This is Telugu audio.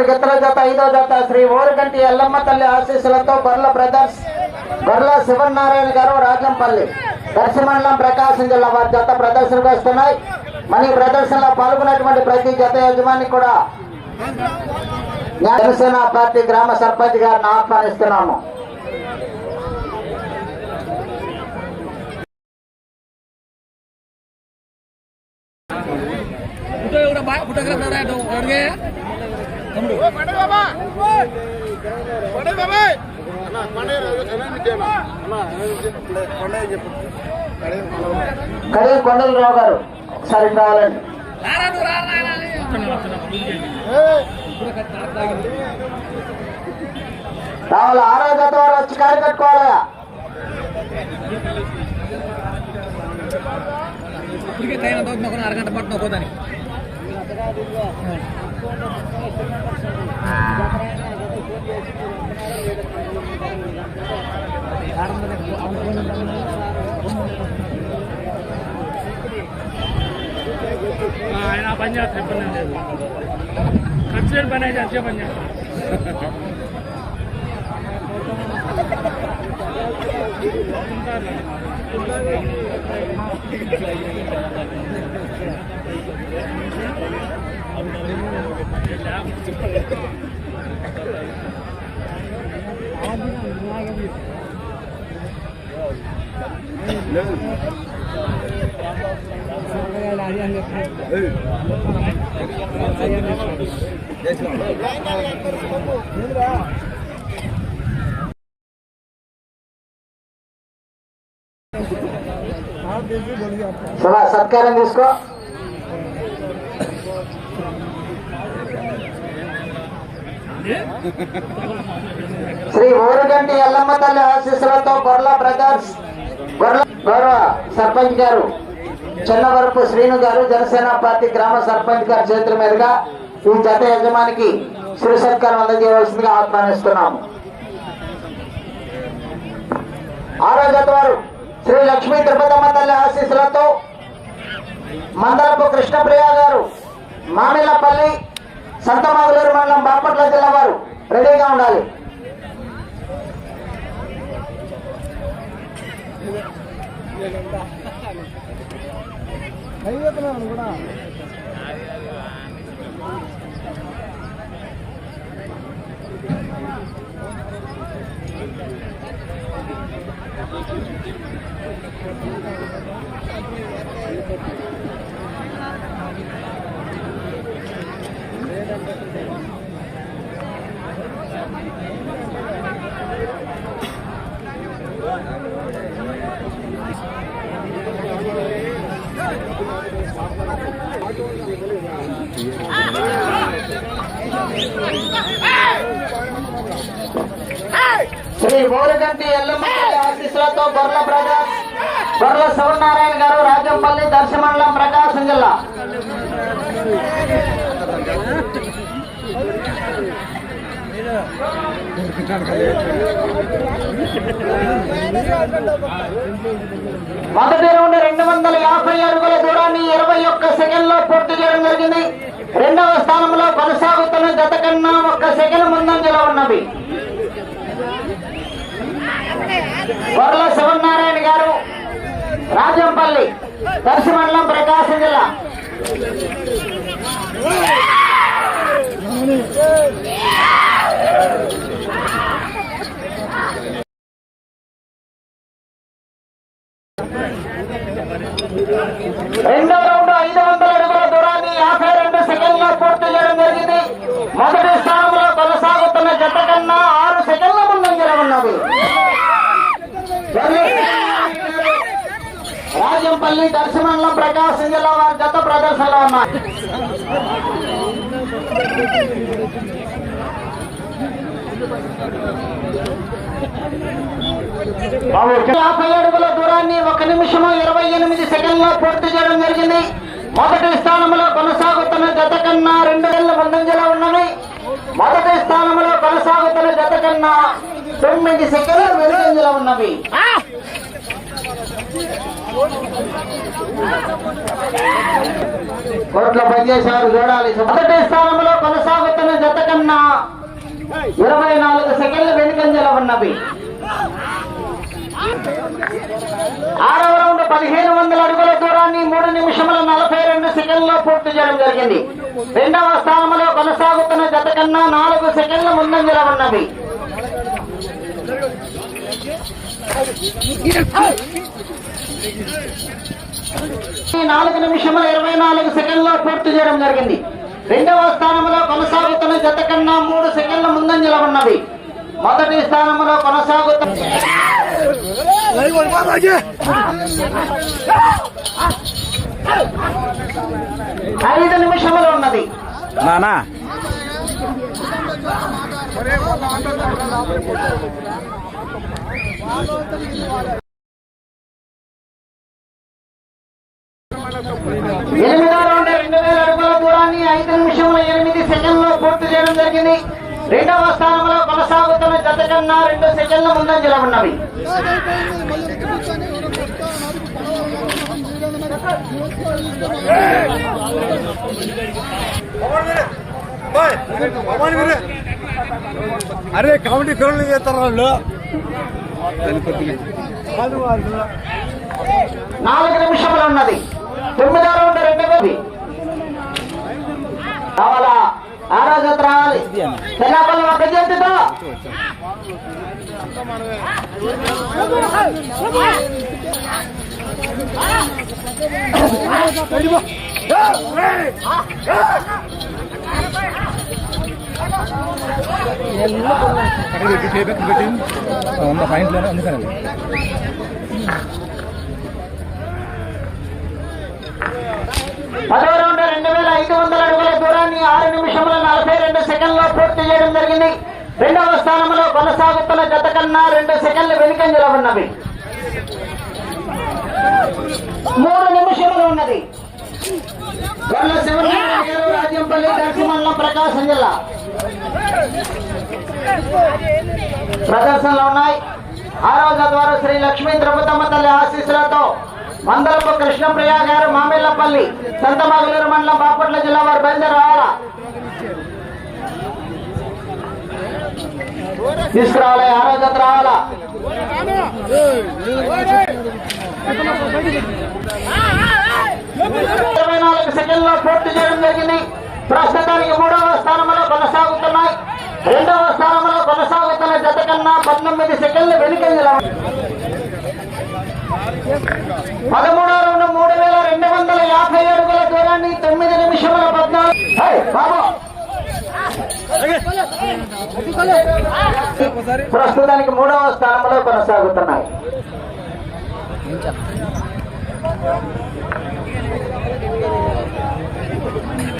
వచ్చినటువంటి గిత్తల జత ఐదో జత శ్రీ ఓరుగంటి ఎల్లమ్మ తల్లి ఆశీస్సులతో బర్ల బ్రదర్స్ బర్ల శివనారాయణ గారు రాజంపల్లి. దర్శమండలం ప్రకాశం జిల్లా వారి జత ప్రదర్శనకు వస్తున్నాయి. మన ఈ ప్రదర్శనలో పాల్గొన్నటువంటి ప్రతి జత యజమాని కూడా జనసేన పార్టీ గ్రామ సర్పంచ్ గారిని ఆహ్వానిస్తున్నాము. ఫోటోగ్రాఫర్ కడియ కొండలరావు గారు ఒకసారి కావాలండి. రావాలి? ఆరో జత వారు వచ్చి కారు కట్టుకోవాలయా ఇప్పటికే ఒక అరగంట పట్టిన పోదానికి ఆయన పని చేస్తాను ఇబ్బంది ఏం లేదు ఖర్చు లేని పని అయితే అంతే పని చేస్తాను శివ సత్కారం తీసుకో. శ్రీ ఊరగంటి ఎల్లమ్మ తల్లి ఆశీస్సులతో గొర్ల బ్రదర్స్ గొర్ల గౌరవ సర్పంచ్ గారు చిన్నవరపు శ్రీను గారు జనసేన పార్టీ గ్రామ సర్పంచ్ గారి చేతుల మీదుగా ఈ జత యజమానికి శ్రీ సత్కారం అందజేయవలసిందిగా ఆహ్వానిస్తున్నాము. ఆరో జత వారు శ్రీ లక్ష్మీ తిరుపతమ్మ తల్లి ఆశీస్సులతో మందలపు కృష్ణప్రియ గారు మామిళ్ళపల్లి సంతమాగులూరు మండలం బాపట్ల జిల్లా వారు రెడీగా ఉండాలి. కూడా ఓరుగంటి ఎల్లమ్మ ఆశీస్సులతో గొర్ల బ్రదర్స్ శివనారాయణ గారు రాజంపల్లి దర్శమండలం ప్రకాశం జిల్లా. మొదటి రౌండ్ రెండు వందల యాభై అడుగుల దూరాన్ని ఇరవై ఒక్క సెకండ్లో పూర్తి చేయడం జరిగింది. రెండవ స్థానంలో కొనసాగుతున్న గత కన్నా ఒక్క సెకండ్ ముందంజలో ఉన్నవి. గొర్ల శివనారాయణ గారు రాజంపల్లి దర్శి మండలం ప్రకాశం జిల్లా. రెండో రౌండ్ ఐదు వందల అడుగుల దూరాన్ని యాభై రెండు సెకండ్ల పూర్తి చేయడం జరిగింది. మొదటి స్థానం కొనసాగుతున్న జత కన్నా ఆరు సెకండ్ల ముందంజలో ఉన్నది రాజంపల్లి దర్శమండలం ప్రకాశం జిల్లా వారి జత ప్రదర్శనలో ఉన్నాయి. యాభై అడుగుల దూరాన్ని ఒక నిమిషము ఇరవై ఎనిమిది సెకండ్లో పూర్తి చేయడం జరిగింది. మొదటి స్థానంలో కొనసాగుతున్న జత కన్నా రెండు వేల ముందంజలో ఉన్నవి. మొదటి స్థానంలో కొనసాగుతున్న జత కన్నా తొమ్మిది సెకండ్లు వెనుకంజలో ఉన్నవి. కోర్టులో పనిచేసేవారు చూడాలి మొదటి స్థానంలో కొనసాగుతున్న జత కన్నా ఇరవై నాలుగు సెకండ్లు వెనుకంజల ఉన్నవి. ఆరవ రౌండ్ పదిహేను వందల అడుగుల దూరాన్ని మూడు నిమిషముల నలభై రెండు సెకండ్లో పూర్తి చేయడం జరిగింది. రెండవ స్థానంలో కొనసాగుతున్న జత కన్నా నాలుగు సెకండ్ల ముందంజల ఉన్నవి. నాలుగు నిమిషముల ఇరవై నాలుగు సెకండ్లో పూర్తి చేయడం జరిగింది. రెండవ స్థానంలో కొనసాగుతున్న జత కన్నా మూడు సెకండ్ల ముందంజల ఉన్నవి మొదటి స్థానంలో కొనసాగుతున్న ఐదు నిమిషములు ఉన్నది. నానా. ఎనిమిదో రౌండ్ రెండు వేల అడుగుల దూరాన్ని ఐదు నిమిషముల ఎనిమిది సెకండ్లో పూర్తి చేయడం జరిగింది రెండవ స్థానంలో కొనసాగుతున్న జత కన్నా రెండు సెకండ్ల ముందంజల ఉన్నవి అరే కామెడీ ఫిల్మ్లు చేస్తారు వాళ్ళు. నాలుగు నిమిషములు ఉన్నది తొమ్మిదో రౌండ్ రెండు వేలు కావాలా ఆరో జత రావాలి తెల్లపల్లి ఒక జట్టుతో వంద పాయింట్లు అందుకని పదవ రౌండ్ రెండు వేల ఐదు వందల అడుగుల దూరాన్ని ఆరు నిమిషముల నలభై రెండు సెకండ్లో పూర్తి చేయడం జరిగింది రెండవ స్థానంలో కొనసాగుతున్న జత కన్నా రెండు సెకండ్లు వెనుకంజలో ఉన్నవి మూడు నిమిషములు ఉన్నది గొల్ల శివనారాయణ దర్శిమండలం ప్రకాశం జిల్లా. ప్రదర్శనలు ఉన్నాయి. ఆరో ద్వారా శ్రీ లక్ష్మీ ద్రౌపదమ్మ తల్లి ఆశీస్సులతో మందలపు కృష్ణప్రియ గారు మామిళ్ళపల్లి సంతమగలూరు మండలం బాపట్ల జిల్లా వారు బయలుదేరి తీసుకురావాలి ఆరో జత రావాలా? ఇరవై నాలుగు సెకండ్లో పూర్తి ప్రస్తుతానికి మూడవ స్థానంలో కొనసాగుతున్నాయి. రెండవ స్థానంలో కొనసాగుతున్న జత కన్నా పంతొమ్మిది సెకండ్లు వెనుకంజల పదమూడవ రెండు మూడు వేల రెండు వందల యాభై అడుగుల దూరాన్ని తొమ్మిది నిమిషముల పద్నాలుగు బాబు! ప్రస్తుతానికి మూడవ స్థానంలో కొనసాగుతున్నాయి.